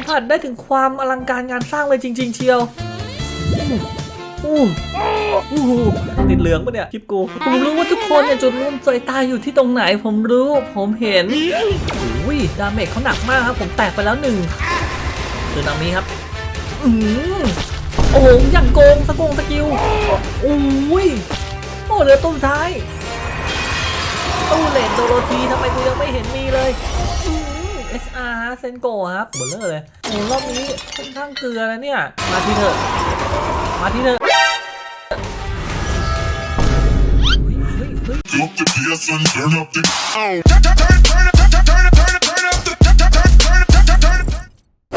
มผัสได้ถึงความอลังการงานสร้างเลยจริง ๆ เชียวอู้อู้ติดเหลืองปะเนี่ยคลิปกู ผมรู้ว่าทุกคนเนี่ยจุดมุ่งสายตาอยู่ที่ตรงไหน ผมรู้ ผมเห็นอุ้ยดาเมจเขาหนักมากครับ ผมแตกไปแล้วหนึ่งคือนามิครับ อืมโอ้โหอย่างโกงสกงสกิลโอ้ยโอ้เหลือตัวสุดท้ายตู้เลนโดโรธีทำไมกูยังไม่เห็นมีเลย SR เซนโกครับเบลเลอร์เลยโอ้รอบนี้ค่อนข้างเกลือนะเนี่ย มาทีเถอะ มาทีเถอะเฮ้ยเฮ้ยเฮ้ย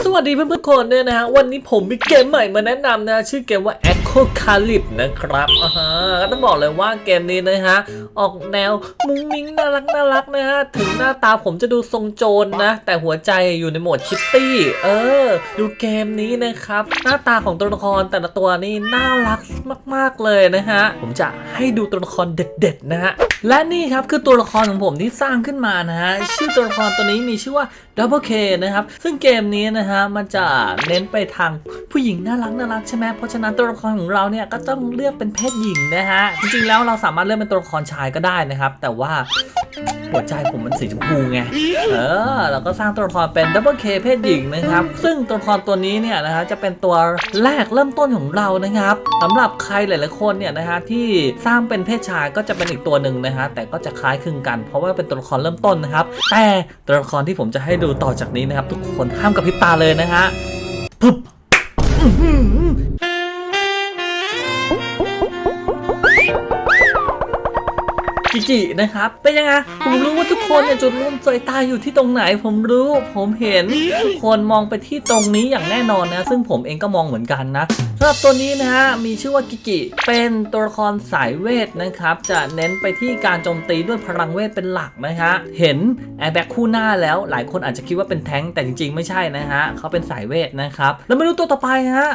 สวัสดีเพื่อนๆทุกคนด้วยนะฮะ วันนี้ผมมีเกมใหม่มาแนะนำนะ ชื่อเกมว่า Echo c a l y p นะครับอ่าฮะก็ต้องบอกเลยว่าเกมนี้นะฮะ ออกแนวมุ้งมิ้งน่ารักน่ารักนะฮะ ถึงหน้าตาผมจะดูทรงโจรนะ แต่หัวใจอยู่ในโหมดคิตตี้ เออ ดูเกมนี้นะครับ หน้าตาของตัวละครแต่ละตัวนี่น่ารักมากๆเลยนะฮะ ผมจะให้ดูตัวละครเด็ด ๆ นะฮะ และนี่ครับคือตัวละครของผมที่สร้างขึ้นมานะฮะ ชื่อตัวละครตัวนี้มีชื่อว่า Double K นะครับ ซึ่งเกมนี้นะฮะมันจะเน้นไปทางผู้หญิงน่ารักน่ารักใช่ไหมเพราะฉะนั้นตัวละครของเราเนี่ยก็ต้องเลือกเป็นเพศหญิงนะฮะจริงๆแล้วเราสามารถเลือกเป็นตัวละครชายก็ได้นะครับ แต่ว่า หัวใจผมมันสีชมพูไง เออเราก็สร้างตัวละครเป็น Double K เคเพศหญิงนะครับ ซึ่งตัวละครตัวนี้เนี่ยนะฮะจะเป็นตัวแรกเริ่มต้นของเรานะครับสำหรับใครหลายๆคนเนี่ยนะฮะที่สร้างเป็นเพศชายก็จะเป็นอีกตัวหนึ่งนะฮะแต่ก็จะคล้ายคลึงกัน เพราะว่าเป็นตัวละครเริ่มต้นนะครับ แต่ตัวละครที่ผมจะให้ดูต่อจากนี้นะครับ ทุกคนห้ามกับพริบตาเลยนะฮะปึ๊บ จินะครับเป็นยังไงผมรู้ว่าทุกคนเนี่ยจุดมุ่งสายตาอยู่ที่ตรงไหน ผมรู้ผมเห็นทุกคนมองไปที่ตรงนี้อย่างแน่นอนนะ ซึ่งผมเองก็มองเหมือนกันนะสำหรับตัวนี้นะฮะมีชื่อว่ากิกิ เป็นตัวละครสายเวทนะครับจะเน้นไปที่การโจมตีด้วยพลังเวทเป็นหลักนะฮะเห็นแอร์แบ็กคู่หน้าแล้ว หลายคนอาจจะคิดว่าเป็นแท้งแต่จริงๆ ไม่ใช่นะฮะเขาเป็นสายเวทนะครับแล้วไมาดูตัวต่อไปฮะ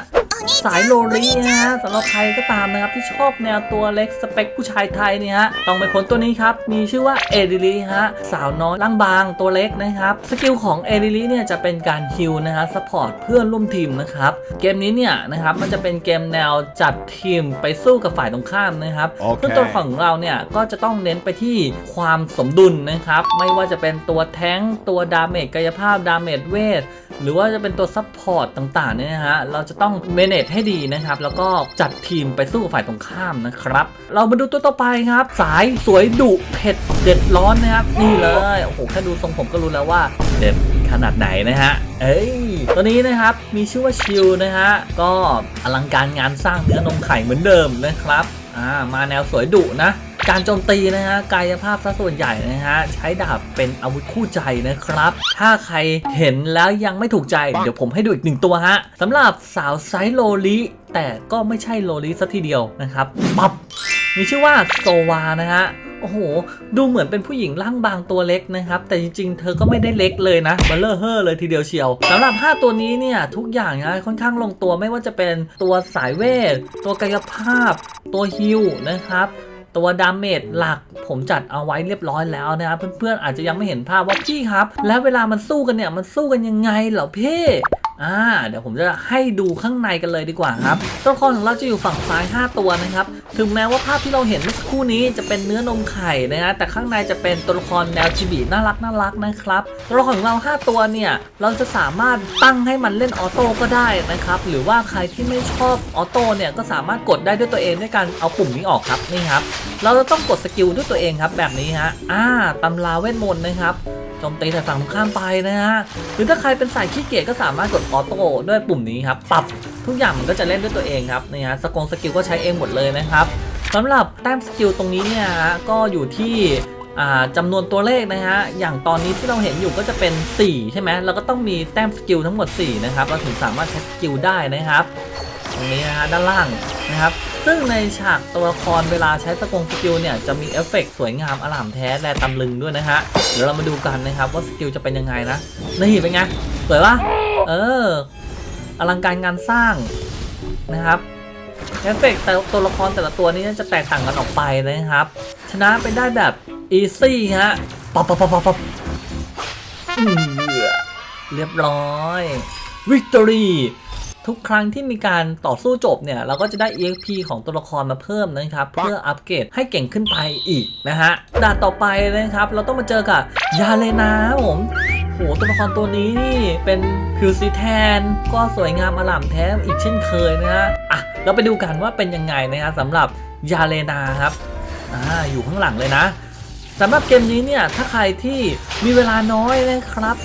สายโลลีนะฮะสำหรับใครก็ตามนะครับที่ชอบแนวตัวเล็กสเปคผู้ชายไทยเนี่ยฮะต้องไปค้นตัวนี้ครับ มีชื่อว่าเอดิลีฮะสาวน้อยร่างบางตัวเล็กนะครับ สกิลของเอดิลีเนี่ยจะเป็นการฮิลนะฮะสปอร์ตเพื่อนร่วมทีมนะครับ เกมนี้เนี่ยนะครับมันจะเป็นเกมแนวจัดทีมไปสู้กับฝ่ายตรงข้ามนะครับโอเคซึ่งตัวของเราเนี่ยก็จะต้องเน้นไปที่ความสมดุลนะครับ ไม่ว่าจะเป็นตัวแท้งค์ตัวดาเมจกายภาพดาเมจเวท หรือว่าจะเป็นตัวซัพพอร์ตต่างๆเนี่ยนะฮะเราจะต้องเมเนจให้ดีนะครับ แล้วก็จัดทีมไปสู้ฝ่ายตรงข้ามนะครับ เรามาดูตัวต่อไปครับ สายสวยดุเผ็ดเด็ดร้อนนะครับ นี่เลยโอ้โหแค่ดูทรงผมก็รู้แล้วว่าเด็ดขนาดไหนนะฮะ เอ้ย ตัวนี้นะครับ มีชื่อว่าชิลนะฮะ ก็อลังการงานสร้างเนื้อนมไข่เหมือนเดิมนะครับ อ่า มาแนวสวยดุนะ การโจมตีนะฮะกายภาพซะส่วนใหญ่นะฮะใช้ดาบเป็นอาวุธคู่ใจนะครับ ถ้าใครเห็นแล้วยังไม่ถูกใจ เดี๋ยวผมให้ดูอีกหนึ่งตัวฮะสำหรับสาวไซส์โลลิแต่ก็ไม่ใช่โลลิซะทีเดียวนะครับปับ๊บมีชื่อว่าโซวานะฮะโอ้โห ดูเหมือนเป็นผู้หญิงร่างบางตัวเล็กนะครับ แต่จริงๆ เธอก็ไม่ได้เล็กเลยนะเบลเลอร์เฮอร์เลยทีเดียวเชียวสำหรับ 5 ตัวนี้เนี่ย ทุกอย่างนะค่อนข้างลงตัวไม่ว่าจะเป็นตัวสายเวท ตัวกายภาพ ตัวฮิลนะครับ ตัวดาเมจหลักผมจัดเอาไว้เรียบร้อยแล้วนะครับเพื่อนๆอาจจะยังไม่เห็นภาพว่าพี่ครับ แล้วเวลามันสู้กันเนี่ยมันสู้กันยังไงเหรอพี่ อ่าเดี๋ยวผมจะให้ดูข้างในกันเลยดีกว่าครับตัวละครของเราจะอยู่ฝั่งซ้าย 5 ตัวนะครับ ถึงแม้ว่าภาพที่เราเห็นเมื่อสักครู่นี้จะเป็นเนื้อนมไข่นะฮะแต่ข้างในจะเป็นตัวละครแนวจิบีน่ารักน่ารักนะครับ ตัวละครของเรา 5 ตัวเนี่ยเราจะสามารถตั้งให้มันเล่นออโต้ก็ได้นะครับ หรือว่าใครที่ไม่ชอบออโต้เนี่ยก็สามารถกดได้ด้วยตัวเองด้วยการเอาปุ่มนี้ออกครับนี่ครับ เราจะต้องกดสกิลด้วยตัวเองครับแบบนี้ฮะอ่าตำราเวทมนต์นะครับจมตีแต่ฝั่งตรงข้ามไปนะฮะหรือถ้าใครเป็นสายขี้เกียจก็สามารถกดออโต้ด้วยปุ่มนี้ครับปรับทุกอย่างมันก็จะเล่นด้วยตัวเองครับนี่ฮะสกงสกิลก็ใช้เองหมดเลยนะครับสำหรับแต้มสกิลตรงนี้เนี่ยฮะก็อยู่ที่จำนวนตัวเลขนะฮะ อย่างตอนนี้ที่เราเห็นอยู่ก็จะเป็น 4 ใช่ไหมเราก็ต้องมีแต้มสกิลทั้งหมด 4 นะครับ เราถึงสามารถใช้สกิลได้นะครับ ตรงนี้นะฮะด้านล่างนะครับ ซึ่งในฉากตัวละครเวลาใช้สกงสกิลเนี่ยจะมีเอฟเฟกต์สวยงามอลามแท้และตำลึงด้วยนะฮะเดี๋ยวเรามาดูกันนะครับว่าสกิลจะเป็นยังไงนะนี่เป็นไงสวยปะเอออลังการงานสร้างนะครับเอฟเฟกต์แต่ตัวละครแต่ละตัวนี้จะแตกต่างกันออกไปนะครับ ชนะไปได้แบบอีซี่ฮะป๊อปป๊อปป๊อปป๊อปเรียบร้อย Victory ทุกครั้งที่มีการต่อสู้จบเนี่ยเราก็จะได้ EXP ของตัวละครมาเพิ่มนะครับ เพื่ออัปเกรดให้เก่งขึ้นไปอีกนะฮะด่านต่อไปนะครับ เราต้องมาเจอกับยาเลนาครับผมโหตัวละครตัวนี้นี่เป็นผิวสีแทน ก็สวยงามอล่ามแท้อีกเช่นเคยนะฮะอะเราไปดูกันว่าเป็นยังไงนะฮะสำหรับยาเลนาครับอ่าอยู่ข้างหลังเลยนะสำหรับเกมนี้เนี่ยถ้าใครที่มีเวลาน้อยนะครับ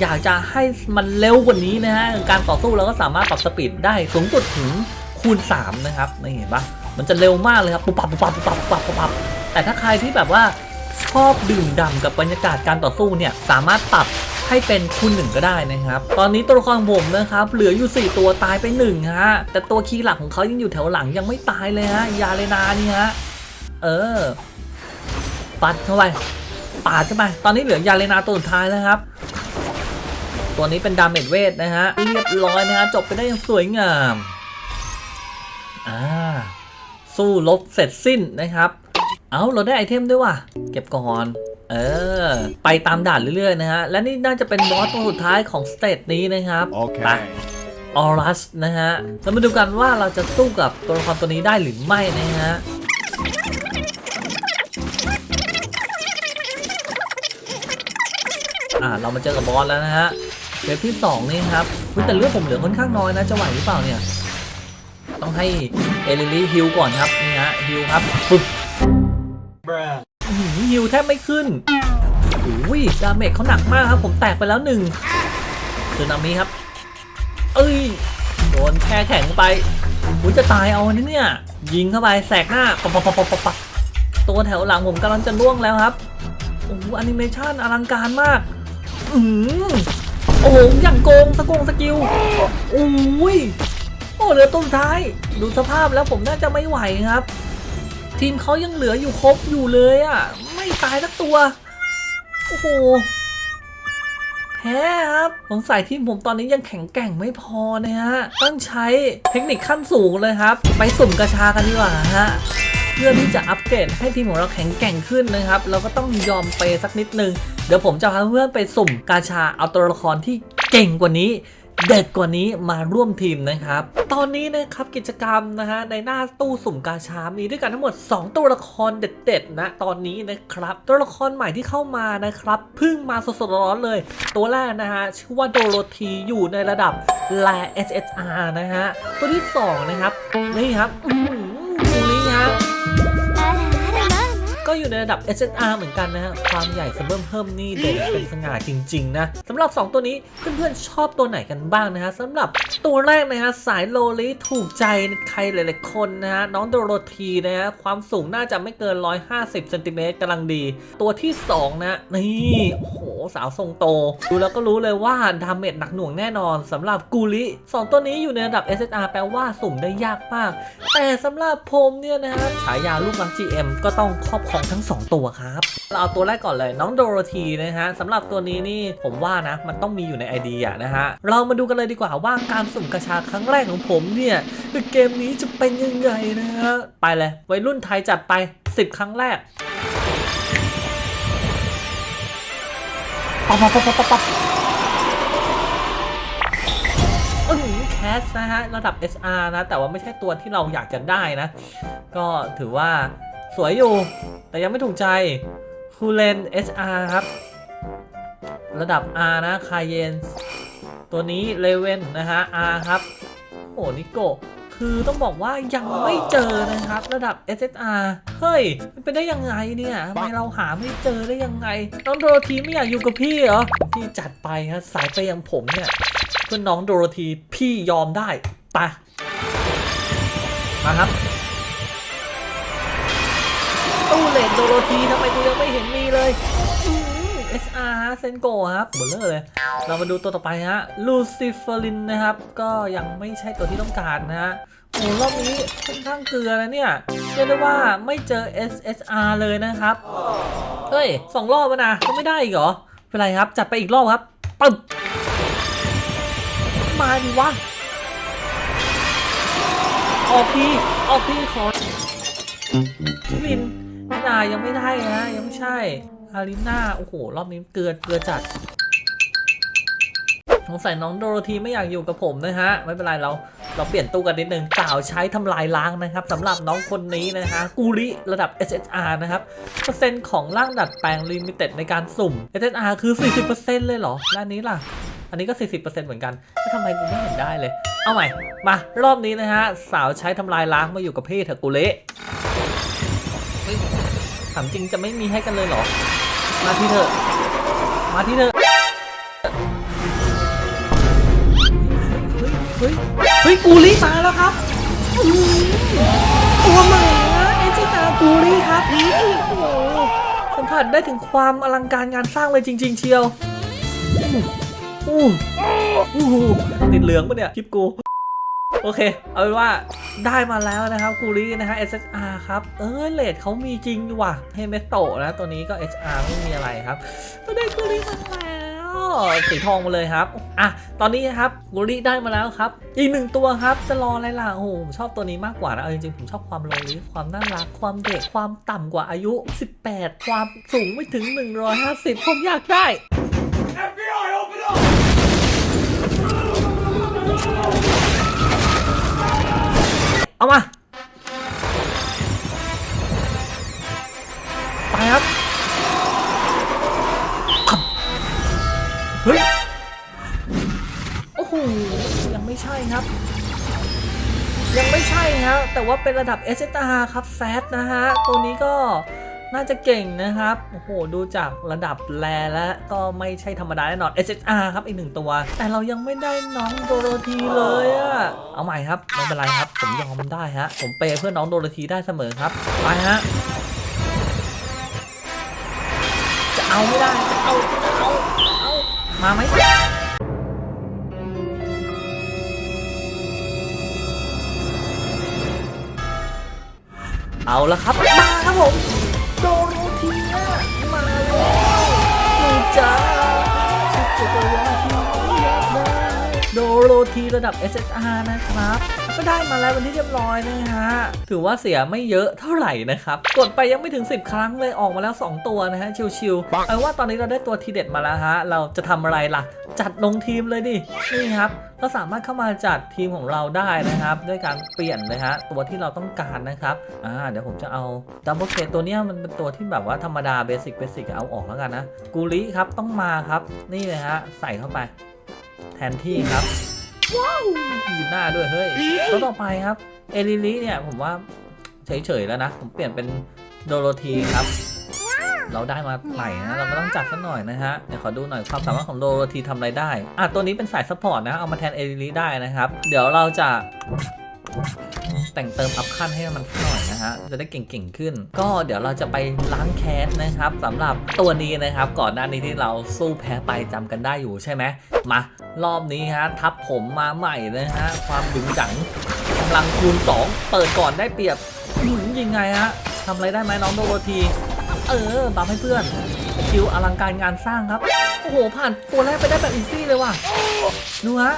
อยากจะให้มันเร็วกว่านี้นะฮะการต่อสู้เราก็สามารถปรับสปีดได้สูงสุดถึงคูณ 3 นะครับนี่เห็นปะมันจะเร็วมากเลยครับปุบปับปุบปับปุบปับปุบปับปุบปับแต่ถ้าใครที่แบบว่าชอบดื่มด่ำกับบรรยากาศการต่อสู้เนี่ยสามารถปรับให้เป็นคูณหนึ่งก็ได้นะครับ ตอนนี้ตัวละครผมนะครับ เหลืออยู่ 4 ตัวตายไป1ฮะแต่ตัวคีย์หลักของเขายังอยู่แถวหลังยังไม่ตายเลยฮะยาเลนานี่ฮะเออปัดเข้าไปปาดเข้าไปตอนนี้เหลือยาเลนาตัวสุดท้ายแล้วครับ ตัวนี้เป็นดาเมจเวทนะฮะ เรียบร้อยนะฮะ จบไปได้อย่างสวยงาม อ่า สู้ลบเสร็จสิ้นนะครับ เอาเราได้ไอเทมด้วยว่ะ เก็บก่อน เออ ไปตามด่านเรื่อยๆนะฮะ และนี่น่าจะเป็นบอสตัวสุดท้ายของสเตจนี้นะครับไป Okay. ออรัสนะฮะเรามาดูกันว่าเราจะสู้กับตัวละครตัวนี้ได้หรือไม่นะฮะอ่าเรามาเจอกับบอสแล้วนะฮะ เวฟที่ 2 นี่ครับแต่เลือดผมเหลือค่อนข้างน้อยนะจะไหวหรือเปล่าเนี่ย ต้องให้เอลิลี่ฮิวก่อนครับนี่ฮะฮิวครับปึ๊บฮิวแทบไม่ขึ้นอุ้ยดาเมจเขาหนักมากครับ ผมแตกไปแล้วหนึ่งซึนามิครับ เอ้ยโดนแช่แข็งไปอุ้ยจะตายเอาอันนี้เนี่ย ยิงเข้าไปแสกหน้าปับปับปับปับปับปับตัวแถวหลังผมกำลังจะล่วงแล้วครับโอ้โหแอนิเมชันอลังการมาก อือ โอ้โหอย่างโกงสกงสกิลโอ้ยโอ้เหลือตัวท้าย ดูสภาพแล้วผมน่าจะไม่ไหวครับ ทีมเขายังเหลืออยู่ครบอยู่เลยอะ ไม่ตายสักตัว โอ้โหแพ้ครับสงสัยทีมผมตอนนี้ยังแข็งแกร่งไม่พอนะฮะ ต้องใช้เทคนิคขั้นสูงเลยครับ ไปสุ่มกระชากันดีกว่าฮะ พื่อที่จะอัปเกรดให้ทีมของเราแข็งแกร่งขึ้นนะครับ เราก็ต้องยอมไปสักนิดนึง เดี๋ยวผมจะพาเพื่อนไปสุ่มกาชาเอาตัวละครที่เก่งกว่านี้เด็ดกว่านี้มาร่วมทีมนะครับ ตอนนี้นะครับกิจกรรมนะฮะในหน้าตู้สุ่มกาชา มีด้วยกันทั้งหมด 2 ตัวละครเด็ดๆนะตอนนี้นะครับ ตัวละครใหม่ที่เข้ามานะครับเพิ่งมาสดๆร้อนๆเลย ตัวแรกนะฮะชื่อว่าโดโรธีอยู่ในระดับแล SSR นะฮะตัวที่สองนะครับนี่ครับ ก็อยู่ในระดับ SSR เหมือนกันนะฮะ ความใหญ่สะเบิ่มเพิ่มนี่เด่นเป็นสง่าจริง ๆ นะสำหรับ 2 ตัวนี้เพื่อนๆชอบตัวไหนกันบ้างนะฮะสำหรับตัวแรกนะฮะสายโลลิถูกใจใครหลายๆคนนะฮะน้องโดโรธีนะฮะความสูงน่าจะไม่เกิน 150เซนติเมตรกำลังดี ตัวที่ 2 นะนี่โอ้โหสาวทรงโต ดูแล้วก็รู้เลยว่าดาเมจหนักหน่วงแน่นอนสำหรับกูริสองตัวนี้อยู่ในระดับ SSR แปลว่าสุ่มได้ยากมาก แต่สำหรับผมเนี่ยนะฮะฉายาลูกรัก GM ก็ต้องครอบครองทั้ง 2 ตัวครับ เราเอาตัวแรกก่อนเลยน้องโดโรธีนะฮะสำหรับตัวนี้นี่ผมว่านะ มันต้องมีอยู่ในไอเดียนะฮะ เรามาดูกันเลยดีกว่าว่าการสุ่มกระชาครั้งแรกของผมเนี่ยเกมนี้จะเป็นยังไงนะฮะไปเลยวัยรุ่นไทยจัดไป 10 ครั้งแรกปั๊บปั๊บปั๊บปั๊บปั๊บอื้อหือแคสนะฮะระดับ SR นะ แต่ว่าไม่ใช่ตัวที่เราอยากจะได้นะ ก็ถือว่าส วยอยู่ แต่ยังไม่ถูกใจคูเลน SR ครับ ระดับ R นะคายเยนตัวนี้เลเวนนะฮะ R ครับโอ้นิโกคือต้องบอกว่ายังไม่เจอนะครับระดับ SSR เฮ้ยมันเป็นได้ยังไงเนี่ยทำไมเราหาไม่เจอได้ยังไง น้องโดโรธีไม่อยากอยู่กับพี่เหรอพี่จัดไปฮะสายไปยังผมเนี่ยเพื่อนน้องโดโรธีพี่ยอมได้ไปมาครับ ตู้เลนโดโรธีทำไมกูยังไม่เห็นมีเลยอืม SR เซนโกครับเบลเลอร์เลย เรามาดูตัวต่อไปฮะลูซิเฟอรินนะครับ ก็ยังไม่ใช่ตัวที่ต้องการนะฮะโอ้รอบนี้ค่อนข้างเกลือนะเนี่ยเรียกได้ว่าไม่เจอ SSR เลยนะครับ เฮ้ยสองรอบแล้วนะก็ไม่ได้อีกเหรอ เป็นไรครับ จัดไปอีกรอบครับปึ๊บมาดิวะ ออกทีออกทีขอลิน ไม่ได้ยังไม่ได้นะ ยังไม่ใช่ อาริน่า โอ้โห รอบนี้เกลือเกลือจัดสงสัยน้องโดโรธีไม่อยากอยู่กับผมนะฮะ ไม่เป็นไรเราเราเปลี่ยนตู้กันนิดนึงสาวใช้ทำลายล้างนะครับสำหรับน้องคนนี้นะฮะกูริระดับ SSR นะครับเปอร์เซ็นต์ของร่างดัดแปลงลิมิเต็ดในการสุ่ม SSR คือ 40%เลยเหรอด้านนี้ล่ะ อันนี้ก็ 40%เหมือนกันแล้วทำไมกูไม่เห็นได้เลย เอาใหม่มารอบนี้นะฮะสาวใช้ทำลายล้างมาอยู่กับพี่เถอะกูเละ ถามจริงจะไม่มีให้กันเลยเหรอ มาที่เถอมาที่เถอเฮ้ยเฮ้ย เฮ้ยกูรีมาแล้วครับอืมตัวใหม่นะเอจิตากูรีครับโอ้โหสัมผัสได้ถึงความอลังการงานสร้างเลยจริง ๆ เชียวอู้อู้หูติดเหลืองปะเนี่ยคลิปกู โอเค เอาเป็นว่าได้มาแล้วนะครับกูรีนะฮะ SSR ครับ เออเลทเขามีจริงว่ะเฮเมโตะนะ ตัวนี้ก็ HR ไม่มีอะไรครับก็ได้กูรีมาแล้วสีทองมาเลยครับ อะ ตอนนี้ครับกูรีได้มาแล้วครับ อีกหนึ่งตัวครับ จะรออะไรล่ะ โอ้โห ผมชอบตัวนี้มากกว่านะเอาจริงๆ ผมชอบความโลลิความน่ารัก ความเด็ก ความต่ำกว่าอายุ 18 ความสูงไม่ถึง 150 ผมอยากได้ เอามา ไปครับอะเฮ้ย โอ้โห ยังไม่ใช่ครับ ยังไม่ใช่ฮะแต่ว่าเป็นระดับ s s r ครับแซดนะฮะ ตัวนี้ก็ น่าจะเก่งนะครับ โอ้โห ดูจากระดับแลแล้วก็ไม่ใช่ธรรมดาแน่นอน SSR ครับ อีกหนึ่งตัว แต่เรายังไม่ได้น้องโดโรธีเลยอะเอาใหม่ครับ ไม่เป็นไรครับ ผมยอมได้ฮะ ผมเปย์เพื่อน้องโดโรธีได้เสมอครับ ไปฮะ จะเอาไม่ได้ จะเอาจะเอาเอามาไหมเอาละครับ มาครับผม โดโรเทียมาแล้วนี่จ้า โดโรธีระดับ SSR นะครับ ก็ได้มาแล้วเป็นที่เรียบร้อยนะฮะ ถือว่าเสียไม่เยอะเท่าไหร่นะครับ กดไปยังไม่ถึง 10 ครั้งเลยออกมาแล้ว 2 ตัวนะฮะ ชิวๆเอาว่าตอนนี้เราได้ตัวทีเด็ดมาแล้วฮะ เราจะทำอะไรล่ะ จัดลงทีมเลยดิ นี่ครับเราสามารถเข้ามาจัดทีมของเราได้นะครับ ด้วยการเปลี่ยนเลยฮะตัวที่เราต้องการนะครับอ่าเดี๋ยวผมจะเอาดับเบิลเคตัวเนี้ยมันเป็นตัวที่แบบว่าธรรมดาเบสิกเบสิกเอาออกแล้วกันนะกูริครับต้องมาครับ นี่เลยฮะใส่เข้าไป แทนที่ครับ ว้าวอยู่หน้าด้วยเฮ้ยตัวต่อไปครับ เอลิลิเนี่ยผมว่าเฉยๆแล้วนะ ผมเปลี่ยนเป็นโดโรธีครับ เราได้มาใหม่นะ เราก็ต้องจัดสักหน่อยนะฮะ เดี๋ยวขอดูหน่อยความสามารถของโดโรธีทำอะไรได้ อะ ตัวนี้เป็นสายซัพพอร์ตนะ เอามาแทนเอลิลิได้นะครับ เดี๋ยวเราจะแต่งเติมอัพขั้นให้มันหน่อยนะ ฮะจะได้เก่งๆขึ้น ก็เดี๋ยวเราจะไปล้างแค้นนะครับสำหรับตัวนี้นะครับ ก่อนหน้านี้ที่เราสู้แพ้ไปจำกันได้อยู่ใช่ไหมมารอบนี้ฮะทับผมมาใหม่นะฮะความดึงดังกำลังคูณ 2 เปิดก่อนได้เปรียบยิงไงฮะทำอะไรได้ไหมน้องโดโรธีเออบัฟให้เพื่อนสกิลอลังการงานสร้างครับ โอ้โห ผ่านตัวแรกไปได้แบบอีซี่เลยว่ะ ดูฮะ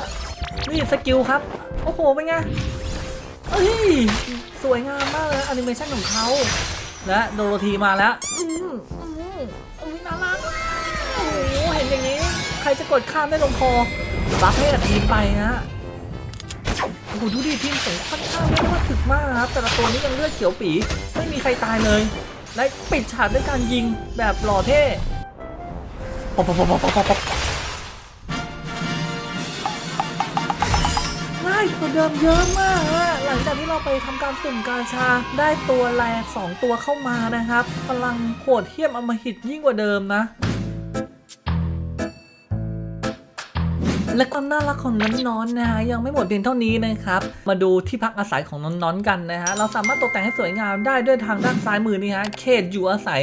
นี่สกิลครับ โอ้โห เป็นไง เอ้ยสวยงามมากเลยแอนิเมชันของเขาและโดโรธีมาแล้วอืมอืมอืมน่ารักโอ้โหเห็นอย่างนี้ ใครจะกดข้ามได้ลงคอบัฟให้กับทีมไปนะโอ้โหดูดิทีมส่งค่อนข้างเรียกว่าถึกมากนะครับ แต่ละตัวนี้ยังเลือดเขียวปีไม่มีใครตายเลย และปิดฉากด้วยการยิงแบบหล่อเท่ปอบปอบปอบปอบปอบปอบง่ายกว่าเดิมเยอะมากอะห ลังจากที่เราไปทำการสุ่มกาชาได้ตัวแรกสองตัวเข้ามานะครับพลังโหดเทียมอมหิตยิ่งกว่าเดิมนะ และความน่ารักของน้อนๆนะฮะยังไม่หมดเพียงเท่านี้นะครับ มาดูที่พักอาศัยของน้อนๆกันนะฮะเราสามารถตกแต่งให้สวยงามได้ด้วยทางด้านซ้ายมือนี่ฮะเขตอยู่อาศัย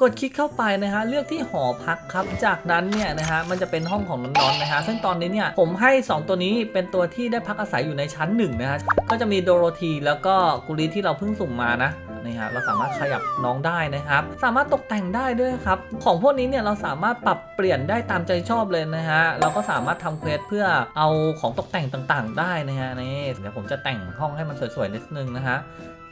กดคลิกเข้าไปนะฮะเลือกที่หอพักครับ จากนั้นเนี่ยนะฮะมันจะเป็นห้องของน้อนๆนะฮะซึ่งตอนนี้เนี่ยผมให้ 2 ตัวนี้เป็นตัวที่ได้พักอาศัยอยู่ในชั้นหนึ่งนะฮะก็จะมีโดโรธีแล้วก็กุลีที่เราเพิ่งสุ่มมานะ นี่ฮะเราสามารถขยับน้องได้นะครับ สามารถตกแต่งได้ด้วยครับ ของพวกนี้เนี่ยเราสามารถปรับเปลี่ยนได้ตามใจชอบเลยนะฮะเราก็สามารถทำเควสเพื่อเอาของตกแต่งต่างๆ ได้นะฮะนี่เดี๋ยวผมจะแต่งห้องให้มันสวยๆนิดนึงนะฮะ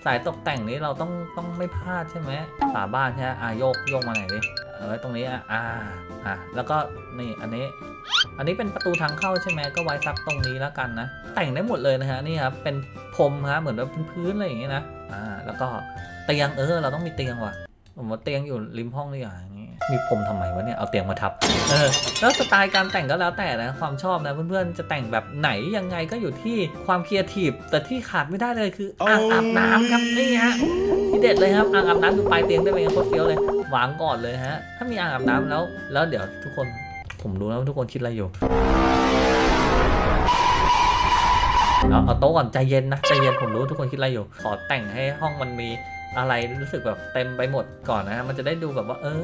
สายตกแต่งนี้เราต้องต้องไม่พลาดใช่ไหมฝาบ้านใช่ไหมอะโยกโยกมาไหนดิ เออาไว้ตรงนี้อะอ่าอะแล้วก็นี่อันนี้ อันนี้เป็นประตูทางเข้าใช่ไหมก็ไว้ซักตรงนี้แล้วกันนะ แต่งได้หมดเลยนะฮะนี่ครับเป็นพรมฮะเหมือนแบบพื้นๆอะไรอย่างเงี้ยนะอ่าแล้วก็เตียงเออ เราต้องมีเตียงว่ะผมว่าเตียงอยู่ริมห้องนี่อย่างงี้มีพรมทำไมวะเนี่ยเอาเตียงมาทับเออแล้วสไตล์การแต่งก็แล้วแต่นะความชอบนะเพื่อนๆจะแต่งแบบไหนยังไงก็อยู่ที่ความครีเอทีฟแต่ที่ขาดไม่ได้เลยคืออ่างอาบน้ำครับนี่ฮะ ที่เด็ดเลยครับอ่างอาบน้ำอยู่ปลายเตียงได้ไหมโคตรเฟี้ยวเลยวางก่อนเลยฮะ ถ้ามีอ่างอาบน้ำแล้ว แล้วเดี๋ยวทุกคนผมรู้แล้วทุกคนคิดอะไรอยู่เอาเอาโต๊ะก่อนใจเย็นนะใจเย็นผมรู้ทุกคนคิดอะไรอยู่ ขอแต่งให้ห้องมันมีอะไรรู้สึกแบบเต็มไปหมดก่อนนะฮะมันจะได้ดูแบบว่า เออ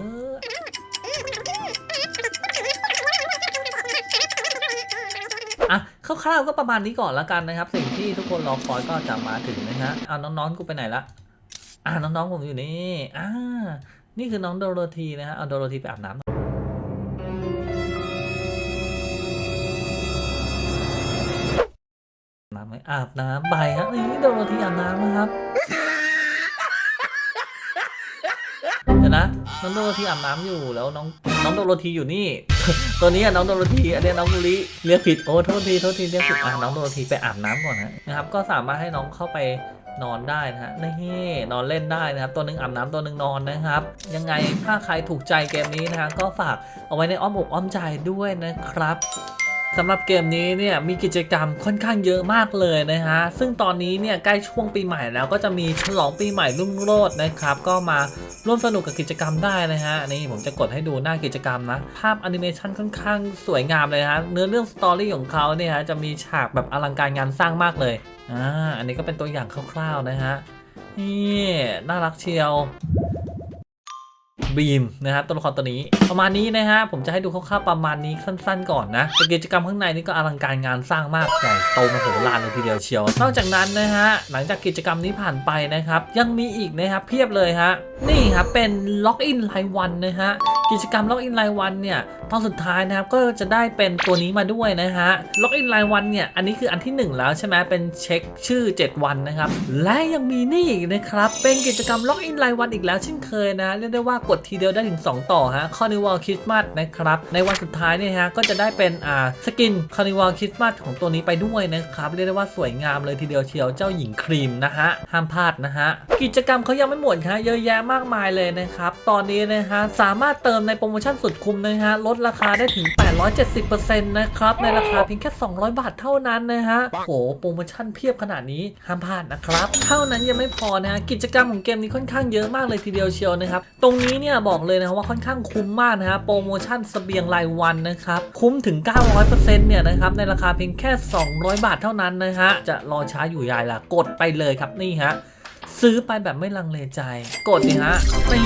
อะคร่าวๆก็ประมาณนี้ก่อนแล้วกันนะครับ สิ่งที่ทุกคนรอคอยก็จะมาถึงนะฮะเอาน้องๆกูไปไหนละ อ่าน้องๆผมอยู่นี่อ่านี่คือน้องโดโรธีนะฮะเอาโดโรธีไปอาบน้ำน้ำไหมอาบน้ำไปครับนี่โดนที่อาบน้ำนะครับเดี๋ยวนะน้องโดโรธีอาบน้ำอยู่แล้วน้องน้องโดโรธีอยู่นี่ ตัวนี้น้องโดโรธีอันเนี้น้องบุริเรียกผิดโอ้โทษทีโทษทีเรียกผิดอะน้องโดโรธีไปอาบน้ำก่อนนะนะครับ ก็สามารถให้น้องเข้าไป นอนได้นะฮะนี่นอนเล่นได้นะครับ ตัวหนึ่งอาบน้ำตัวหนึ่งนอนนะครับ ยังไงถ้าใครถูกใจเกมนี้นะฮะก็ฝากเอาไว้ในอ้อมอกอ้อมใจด้วยนะครับ สำหรับเกมนี้เนี่ยมีกิจกรรมค่อนข้างเยอะมากเลยนะฮะ ซึ่งตอนนี้เนี่ยใกล้ช่วงปีใหม่แล้วก็จะมีฉลองปีใหม่รุ่งโรจน์นะครับ ก็มาร่วมสนุกกับกิจกรรมได้นะฮะ นี่ผมจะกดให้ดูหน้ากิจกรรมนะ ภาพแอนิเมชันค่อนข้างสวยงามเลยฮะ เนื้อเรื่องสตอรี่ของเขาเนี่ยฮะจะมีฉากแบบอลังการงานสร้างมากเลย อ่า อันนี้ก็เป็นตัวอย่างคร่าวๆนะฮะ นี่น่ารักเชียว บีมนะครับตัวละครตัวนี้ประมาณนี้นะฮะผมจะให้ดูคร่าวๆประมาณนี้สั้นๆก่อนนะกิจกรรมข้างในนี่ก็อลังการงานสร้างมากใหญ่โตมโหฬารเลยทีเดียวเชียว นอกจากนั้นนะฮะหลังจากกิจกรรมนี้ผ่านไปนะครับ ยังมีอีกนะครับเพียบเลยฮะนี่ครับเป็นล็อกอินรายวันนะฮะกิจกรรมล็อกอินรายวันเนี่ย ตอนสุดท้ายนะครับก็จะได้เป็นตัวนี้มาด้วยนะฮะล็อกอินรายวันเนี่ยอันนี้คืออันที่หนึ่งแล้วใช่ไหมเป็นเช็คชื่อ 7 วันนะครับและยังมีนี่อีกนะครับเป็นกิจกรรมล็อกอินรายวันอีกแล้วเช่นเคยนะเรียกได้ว่ากดทีเดียวได้ถึง 2 ต่อฮะคอนิวัลคริสต์มาสนะครับในวันสุดท้ายเนี่ยฮะก็จะได้เป็นอ่าสกินคอนิวัลคริสต์มาสของตัวนี้ไปด้วยนะครับเรียกได้ว่าสวยงามเลยทีเดียวเชียวเจ้าหญิงครีมนะฮะห้ามพลาดนะฮะกิจกรรมเขายังไม่หมดฮะเยอะแยะมากมายเลยนะครับตอนนี้นะฮะสามารถเติมในโปรโมชั่นสุดคุ้มนะฮะลดราคาได้ถึง 870%นะครับในราคาเพียงแค่ 200 บาทเท่านั้นนะฮะโหโปรโมชั่นเพียบขนาดนี้ห้ามพลาดนะครับเท่านั้นยังไม่พอนะฮะกิจกรรมของเกมนี้ค่อนข้างเยอะมากเลยทีเดียวเชียวนะครับตรงนี้เนี่ยบอกเลยนะว่าค่อนข้างคุ้มมากนะฮะโปรโมชั่นสเสบียงรายวันนะครับคุ้มถึง 900%เนี่ยนะครับในราคาเพียงแค่ 200 บาทเท่านั้นนะฮะจะรอช้าอยู่ใหญ่ละกดไปเลยครับนี่ฮะซื้อไปแบบไม่ลังเลใจ กดนี่ฮะนี่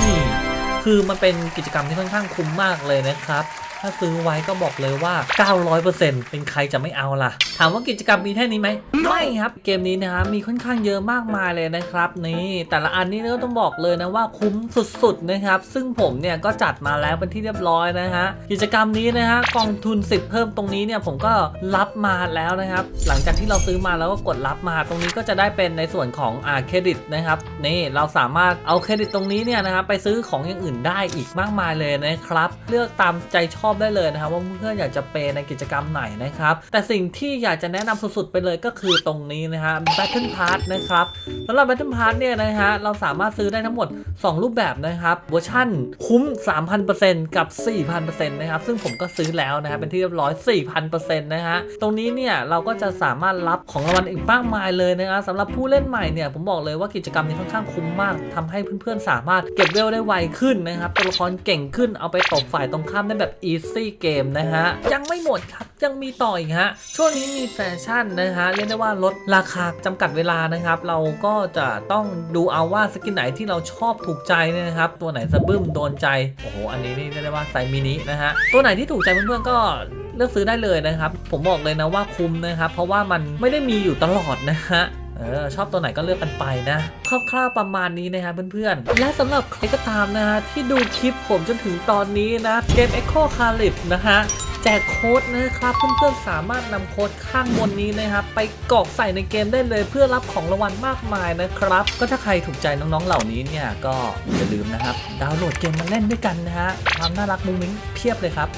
คือมันเป็นกิจกรรมที่ค่อนข้างคุ้มมากเลยนะครับ ถ้าซื้อไว้ก็บอกเลยว่า 900%เป็นใครจะไม่เอาล่ะ ถามว่ากิจกรรมมีแค่นี้ไหมไม่ครับ เกมนี้นะฮะมีค่อนข้างเยอะมากมายเลยนะครับนี่แต่ละอันนี้ก็ต้องบอกเลยนะว่าคุ้มสุดๆนะครับซึ่งผมเนี่ยก็จัดมาแล้วเป็นที่เรียบร้อยนะฮะกิจกรรมนี้นะฮะกองทุน 10 เพิ่มตรงนี้เนี่ยผมก็รับมาแล้วนะครับหลังจากที่เราซื้อมาแล้วก็กดรับมาตรงนี้ก็จะได้เป็นในส่วนของอาเครดิตนะครับนี่เราสามารถเอาเครดิตตรงนี้เนี่ยนะครับไปซื้อของอย่างอื่นได้อีกมากมายเลยนะครับเลือกตามใจชอบได้เลยนะครับว่าเพื่อนๆอยากจะเปในกิจกรรมไหนนะครับ แต่สิ่งที่อยากจะแนะนำสุดๆไปเลยก็คือตรงนี้นะฮะ Battle Pass นะครับสำหรับ Battle Pass เนี่ยนะฮะเราสามารถซื้อได้ทั้งหมด 2 รูปแบบนะครับเวอร์ชั่นคุ้ม 3,000%กับ 4,000%นะครับซึ่งผมก็ซื้อแล้วนะฮะเป็นที่เรียบร้อย 4,000%นะฮะตรงนี้เนี่ยเราก็จะสามารถรับของรางวัลอีกมากมายเลยนะฮะสำหรับผู้เล่นใหม่เนี่ยผมบอกเลยว่ากิจกรรมนี้ค่อนข้างคุ้มมากทำให้เพื่อนๆสามารถเก็บเวลได้ไวขึ้นนะครับตัวละครเก่งขึ้นเอาไปตบฝ่ายตรงข้ามได้แบบ easy game นะฮะ ยังไม่หมดครับ ยังมีต่ออีกฮะ ช่วงนี้มีแฟชั่นนะฮะ เรียกได้ว่าลดราคาจำกัดเวลานะครับ เราก็จะต้องดูเอาว่าสกินไหนที่เราชอบถูกใจนะครับ ตัวไหนสะบึ้มโดนใจ โอ้โห อันนี้นี่เรียกได้ว่าไซมินินะฮะ ตัวไหนที่ถูกใจเพื่อนๆก็เลือกซื้อได้เลยนะครับ ผมบอกเลยนะว่าคุ้มนะครับ เพราะว่ามันไม่ได้มีอยู่ตลอดนะฮะ เออชอบตัวไหนก็เลือกกันไปนะคร่าวๆประมาณนี้นะฮะเพื่อนๆ และสำหรับใครก็ตามนะฮะที่ดูคลิปผมจนถึงตอนนี้นะเกม Echo c a l i p นะฮะแจกโค้ดนะครับเพื่อนๆสามารถนำโค้ดข้างบนนี้นะครับไปกรอกใส่ในเกมได้เลยเพื่อรับของรางวัลมากมายนะครับ ก็ถ้าใครถูกใจน้องๆเหล่านี้เนี่ยก็อย่าลืมนะครับ ดาวน์โหลดเกมมาเล่นด้วยกันนะฮะความน่ารักมุ้งมิ้งเพียบเลยครับ